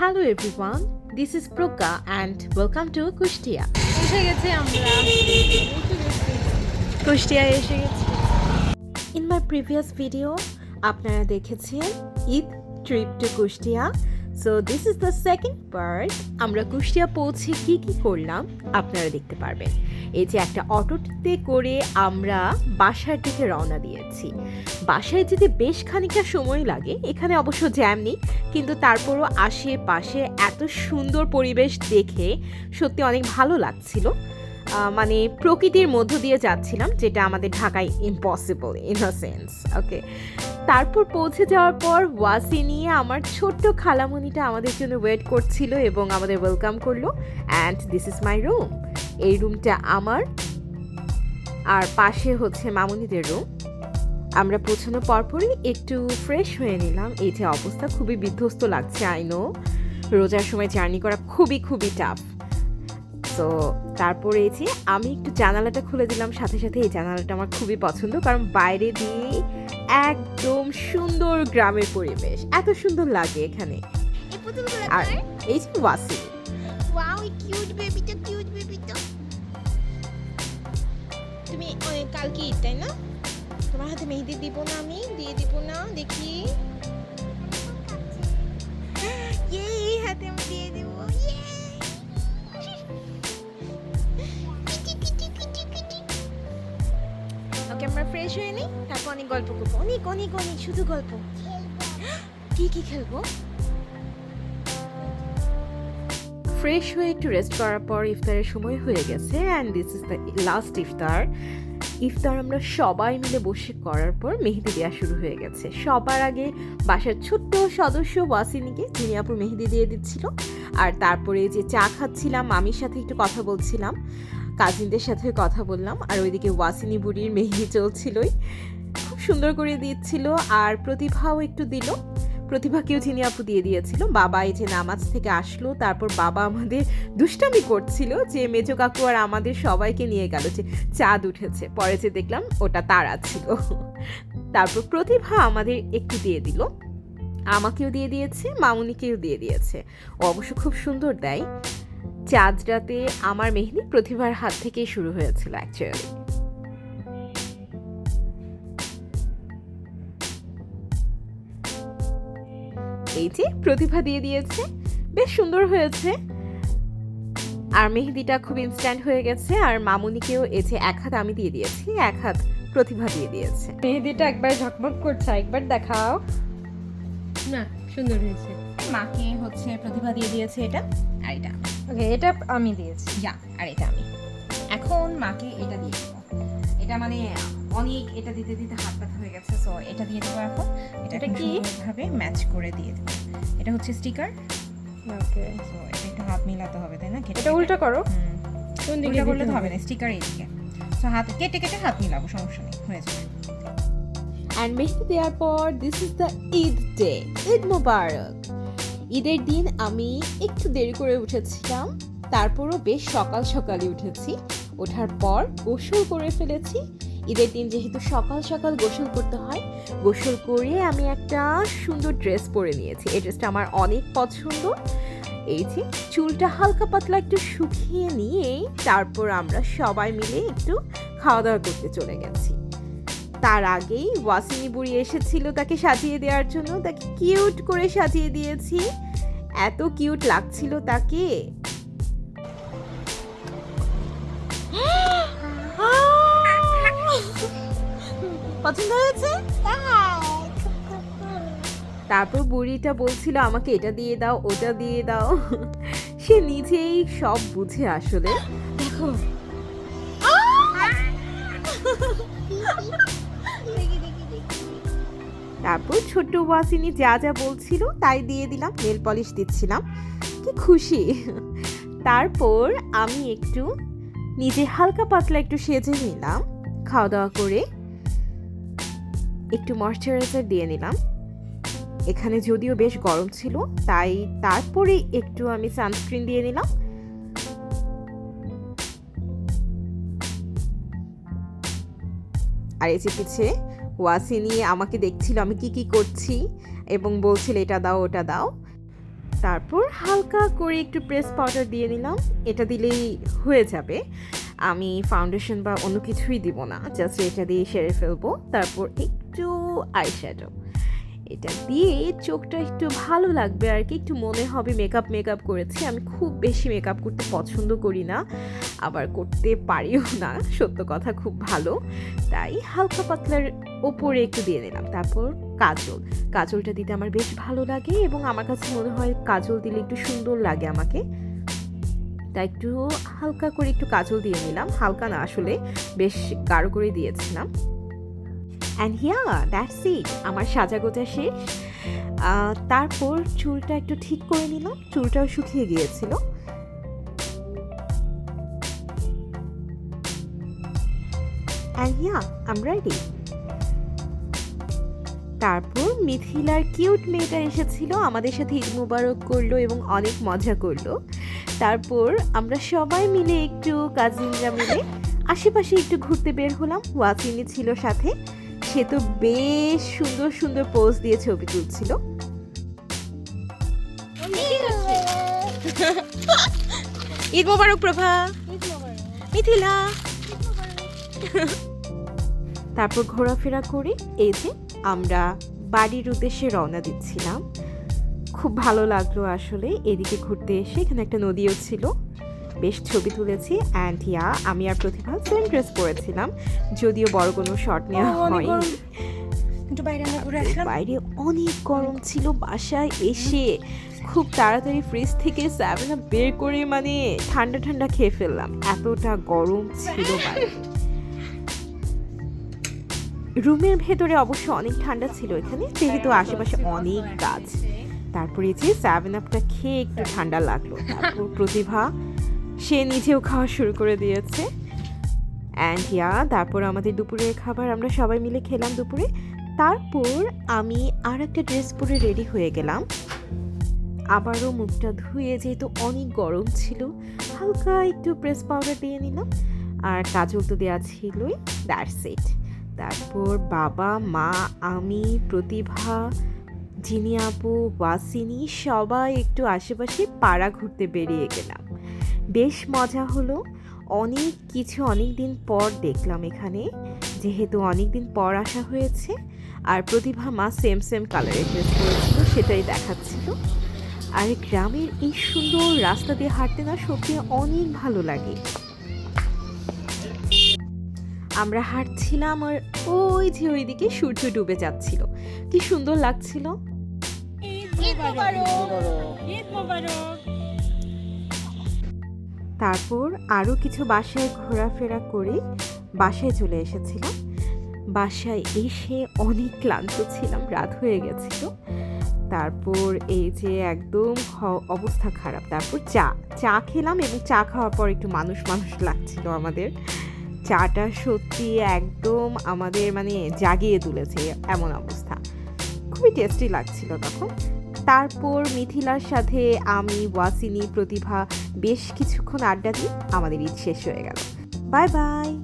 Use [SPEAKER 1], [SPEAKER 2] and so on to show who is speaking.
[SPEAKER 1] Hello everyone, this is Proka and welcome to Kushtia
[SPEAKER 2] এসে গেছি আমরা।
[SPEAKER 1] কুষ্টিয়ায় এসে গেছি। ইন মাই প্রিভিয়াস ভিডিও আপনারা দেখেছেন Eid trip to Kushtia so this is the second part আমরা কুষ্টিয়া পৌঁছে কি কি করলাম আপনারা দেখতে পারবেন। এই যে একটা অটোতে করে আমরা বাসার দিকে রওনা দিয়েছি। বাসায় যেতে বেশ খানিকটা সময় লাগে, এখানে অবশ্য জ্যাম নেই, কিন্তু তারপরও আশেপাশে এত সুন্দর পরিবেশ দেখে সত্যি অনেক ভালো লাগছিল। মানে প্রকৃতির মধ্য দিয়ে যাচ্ছিলাম, যেটা আমাদের ঢাকায় impossible in a sense okay তারপর পৌঁছে যাওয়ার পর ওয়াসি নিয়ে আমার ছোট্ট খালামণিটা আমাদের জন্য ওয়েট করছিল এবং আমাদের ওয়েলকাম করল। And this is my room এই রুমটা আমার। আর পাশে হচ্ছে মামুনিদের রুম আমরা পৌঁছানোর পরপরই একটু ফ্রেশ হয়ে নিলাম। এই যে অবস্থা, খুবই বিধ্বস্ত লাগছে আইনো রোজার সময় জার্নি করা খুবই খুবই টাফ তো তারপরে এই যে আমি একটু জানালাটা খুলে দিলাম। সাথে সাথে এই জানালাটা আমার খুবই পছন্দ, কারণ বাইরে দিয়ে একদম সুন্দর গ্রামের পরিবেশ। এত সুন্দর লাগে এখানে।
[SPEAKER 2] এই
[SPEAKER 1] আর এই যে ওয়াসি।
[SPEAKER 2] ওয়াও কিউট বেবিটা কিউট বেবিটা তুমি ওই কালকে ঈদ তাই না? তোমার হাতে মেহেদি দিব না আমি দিয়ে দিব না দেখি। ইয়ে এই হাতে আমি দিয়ে দিব ইয়ে! ওকে আমরা ফ্রেশ হয়ে নিই, তারপর অনেক গল্প করব। অনেক অনেক অনেক, শুধু গল্প। কি কি খেলব?
[SPEAKER 1] ফ্রেশ হয়ে একটু রেস্ট করার পর ইফতারের সময় হয়ে গেছে and this is the last iftar. ইফতার আমরা সবাই মিলে বসে করার পর মেহেদি দেওয়া শুরু হয়ে গেছে। সবার আগে বাসার ছোট্ট সদস্য ওয়াসিনীকে, যিনি আপু মেহেদি দিয়ে দিচ্ছিল। আর তারপরে যে চা খাচ্ছিলাম, মামির সাথে একটু কথা বলছিলাম। কাজিনদের সাথে কথা বললাম, আর ওইদিকে ওয়াসিনী বুড়ির মেহেদি চলছিলই। খুব সুন্দর করে দিচ্ছিল, আর প্রতিভাও একটু দিল। প্রতিভাকেও চিনি আপু দিয়ে দিয়েছিল, বাবা এই যে নামাজ থেকে আসলো, তারপর বাবা আমাদের দুষ্টামি করছিল যে, মেজো কাকু আর আমাদের সবাইকে নিয়ে গেল যে চাঁদ উঠেছে। পরে যে দেখলাম ওটা তারা ছিল। তারপর প্রতিভা আমাদের একটু দিয়ে দিল। আমাকেও দিয়ে দিয়েছে, মামুনিকেও দিয়ে দিয়েছে। অবশ্য খুব সুন্দর দেয়। চাঁদ রাতে আমার মেহেদি প্রতিভার হাত থেকেই শুরু হয়েছিল অ্যাকচুয়ালি এই যে প্রতিভা দিয়ে দিয়েছে বেশ সুন্দর হয়েছে। আর মেহেদিটা খুব ইনস্ট্যান্ট হয়ে গেছে আর মামুনিকেও এই যে এক হাত আমি দিয়ে দিয়েছি এক হাত প্রতিভা দিয়ে দিয়েছে।
[SPEAKER 3] মেহেদিটা একবার ঝকমক করছে একবার দেখাও। না সুন্দর হয়েছে।
[SPEAKER 2] মাকে হচ্ছে প্রতিভা দিয়ে দিয়েছে এটা। আর এটা।
[SPEAKER 3] ওকে এটা আমি দিয়েছি।
[SPEAKER 2] যা আর এটা আমি। এখন মাকে এটা দিয়ে দেবো। এটা মানে অনেক এটা দিতে দিতে হাত ব্যথা হয়ে গেছে সো এটা দিয়ে দেবো এখন। এটা কি? ভাবে ম্যাচ করে দিয়ে দেবো। এটা হচ্ছে স্টিকার
[SPEAKER 3] ওকে
[SPEAKER 2] সো এটা একটু হাত মিলাতে হবে তাই না?
[SPEAKER 3] এটা উল্টো করো। কোন দিকে
[SPEAKER 2] করলে তো হবে না স্টিকার এইদিকে। সো হাত কেটে কেটে হাত মিলাবো সমস্যা নেই হয়ে যাবে।
[SPEAKER 1] অ্যান্ড মেহেদি দেওয়ার পর this is the Eid day Eid Mubarak ঈদের দিন আমি একটু দেরি করে উঠেছিলাম, তারপরও বেশ সকাল সকালে উঠেছি। ওঠার পর গোসল করে ফেলেছি। ঈদের দিন যেহেতু সকাল সকাল গোসল করতে হয়, গোসল করে আমি একটা সুন্দর ড্রেস পরে নিয়েছি। এই ড্রেসটা আমার অনেক পছন্দ। এই যে চুলটা হালকা পাতলা একটু শুকিয়ে নিয়ে তারপর আমরা সবাই মিলে একটু খাওয়া দাওয়া করতে চলে গেছি। তার আগেই ওয়াসিনী বুড়ি এসেছিল তাকে সাজিয়ে দেওয়ার জন্য। তাকে কিউট করে সাজিয়ে দিয়েছি। এত কিউট লাগছিল তাকে। পছন্দ হয়েছে? তারপর বুড়িটা বলছিল আমাকে এটা দিয়ে দাও ওটা দিয়ে দাও। সে নিজেই সব বুঝে আসলে।
[SPEAKER 2] দেখো।
[SPEAKER 1] তারপর ছোট্ট ওয়াসিনী যা যা বলছিল তাই দিয়ে দিলাম, নেল পলিশ দিচ্ছিলাম। কি খুশি। তারপর আমি একটু নিজে হালকা পাতলা একটু সেজে নিলাম খাওয়া দাওয়া করে একটু ময়শ্চারাইজার দিয়ে নিলাম। এখানে যদিও বেশ গরম ছিল, তাই তারপরে একটু আমি সানস্ক্রিন দিয়ে নিলাম। আর এই যে পিছে ওয়াসিনি আমাকে দেখছিল, আমি কি কি করছি? এবং বলছিল, এটা দাও, ওটা দাও। তারপর হালকা করে একটু প্রেস পাউডার দিয়ে নিলাম। এটা দিলেই হয়ে যাবে। আমি ফাউন্ডেশন বা অন্য কিছুই দিব না জাস্ট এটা দিয়ে সেরে ফেলব। তারপর একটু আইশ্যাডো এটা দিয়ে চোখটা একটু ভালো লাগবে আর কি, একটু মনে হবে মেকআপ মেকআপ করেছি। আমি খুব বেশি মেকআপ করতে পছন্দ করি না, আবার করতে পারিও না, সত্য কথা, খুব ভালো। তাই হালকা পাতলার ওপরে একটু দিয়ে দিলাম। তারপর কাজল। কাজলটা দিতে আমার বেশ ভালো লাগে এবং আমার কাছে মনে হয় কাজল দিলে একটু সুন্দর লাগে আমাকে। তাই একটু হালকা করে একটু কাজল দিয়ে নিলাম। হালকা না, আসলে বেশ গাঢ় করে দিয়েছিলাম। অ্যান্ড হিয়া দ্যাটস ইট আমার সাজাগোজা শেষ। তারপর চুলটা একটু ঠিক করে নিলাম। চুলটাও শুকিয়ে গিয়েছিল। অ্যান্ড হিয়া আম রেডি তারপর মিথিলার কিউট মেয়েটা এসেছিল আমাদের সাথে ঈদ মুবারক করল এবং অনেক মজা করল। তারপর আমরা সবাই মিলে একটু কাজিনরা মিলে আশেপাশে একটু ঘুরতে বের হলাম। ওয়াসিনি ছিল সাথে। সে তো বেশ সুন্দর সুন্দর পোজ দিয়ে ছবি তুলছিল।
[SPEAKER 2] ঈদ মোবারক প্রভা। মিথিলা।
[SPEAKER 1] তারপর ঘোরাফেরা করে এই যে আমরা বাড়ির উদ্দেশ্যে রওনা দিচ্ছিলাম। খুব ভালো লাগল আসলে এদিকে ঘুরতে এসে এখানে একটা নদীও ছিল। বেশ ছবি তুলেছি অ্যান্ড ইয়া আমি আর প্রতিভা সেম ড্রেস পরেছিলাম যদিও বড় কোনো শর্ট নেওয়া হয়নি।
[SPEAKER 2] বাইরে
[SPEAKER 1] অনেক গরম ছিল বাসায় এসে খুব তাড়াতাড়ি ফ্রিজ থেকে আপ বের করে মানে ঠান্ডা ঠান্ডা খেয়ে ফেললাম। এতটা গরম ছিল বাইরে রুমের ভেতরে অবশ্য অনেক ঠান্ডা ছিল এখানে, যেহেতু আশেপাশে অনেক গাছ। তারপরে যে সেভেন আপটা খেয়ে একটু ঠান্ডা লাগল। তারপর প্রতিভা, সে নিজেও খাওয়া শুরু করে দিয়েছে। অ্যান্ড ইয়া তারপর আমাদের দুপুরের খাবার আমরা সবাই মিলে খেলাম দুপুরে। তারপর আমি আর একটা ড্রেস পরে রেডি হয়ে গেলাম। আবারও মুখটা ধুয়ে যেহেতু অনেক গরম ছিল, হালকা একটু প্রেস পাউডার দিয়ে নিলাম। আর কাজল তো দেওয়া ছিলই দ্যাটস ইট তারপর বাবা, মা, আমি, প্রতিভা জিনি আপু, ওয়াসিনি, সবাই একটু আশেপাশে পাড়া ঘুরতে বেরিয়ে গেলাম। বেশ মজা হলো। অনেক কিছু অনেক দিন পর দেখলাম এখানে। যেহেতু অনেক দিন পর আসা হয়েছে, আর প্রতিভা, মা সেম সেম কালারের ড্রেস পরেছিল, সেটাই দেখাচ্ছিল। আর গ্রামের এই সুন্দর রাস্তা দিয়ে হাঁটতে না সত্যি অনেক ভালো লাগে। আমরা হাঁটছিলাম আর ওই যে ওইদিকে সূর্য ডুবে যাচ্ছিল। কি সুন্দর লাগছিল। তারপর আরও কিছু বাসায় ঘোরাফেরা করে বাসায় চলে এসেছিলাম। বাসায় এসে অনেক ক্লান্ত ছিলাম, রাত হয়ে গেছিল। তারপর এই যে একদম অবস্থা খারাপ। তারপর চা চা খেলাম এবং চা খাওয়ার পর একটু মানুষ মানুষ লাগছিল আমাদের। চাটা সত্যি একদম আমাদের মানে জাগিয়ে তুলেছে এমন অবস্থা। খুবই টেস্টি লাগছিল তখন। তারপর মিথিলার সাথে আমি, ওয়াসিনী, প্রতিভা বেশ কিছুক্ষণ আড্ডা দিয়ে আমাদের ঈদ শেষ হয়ে গেল। Bye bye!